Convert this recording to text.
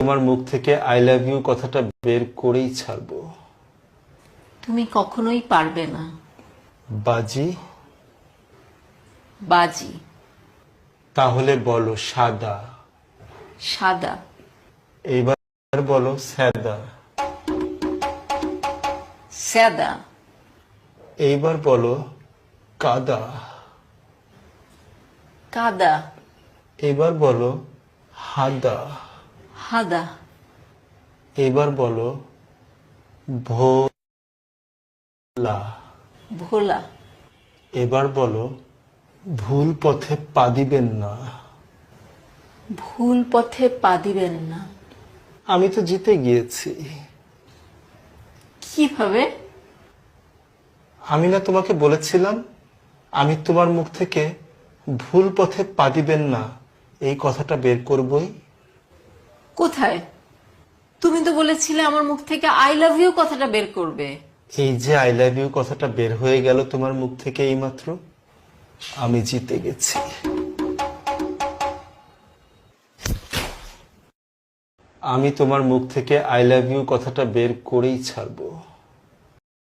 তোমার মুখ থেকে আই লাভ ইউ কথাটা বের করেই ছাড়বো। তুমি কখনোই পারবে না। বাজি? বাজি। তাহলে বলো সাদা। সাদা। এইবার বলো স্যাদা। স্যাদা। এইবার বলো কাদা। কাদা। এবার বলো হাদা। হাদা এবার বলো ভোলা। ভোলা। এবার বলো ভুল পথে পা দিবেন না। ভুল পথে পা দিবেন না। আমি তো জিতে গিয়েছি। কীভাবে? আমি না তোমাকে বলেছিলাম আমি তোমার মুখ থেকে ভুল পথে পা দিবেন না। এই কথাটা বের করবই। কোথায়? তুমি তো বলেছিলে আমার মুখ থেকে আই লাভ ইউ কথাটা বের করবে। এই যে আই লাভ ইউ কথাটা বের হয়ে গেল তোমার মুখ থেকে এইমাত্র? আমি জিতে গেছি। আমি তোমার মুখ থেকে আই লাভ ইউ কথাটা বের করেই ছাড়বো।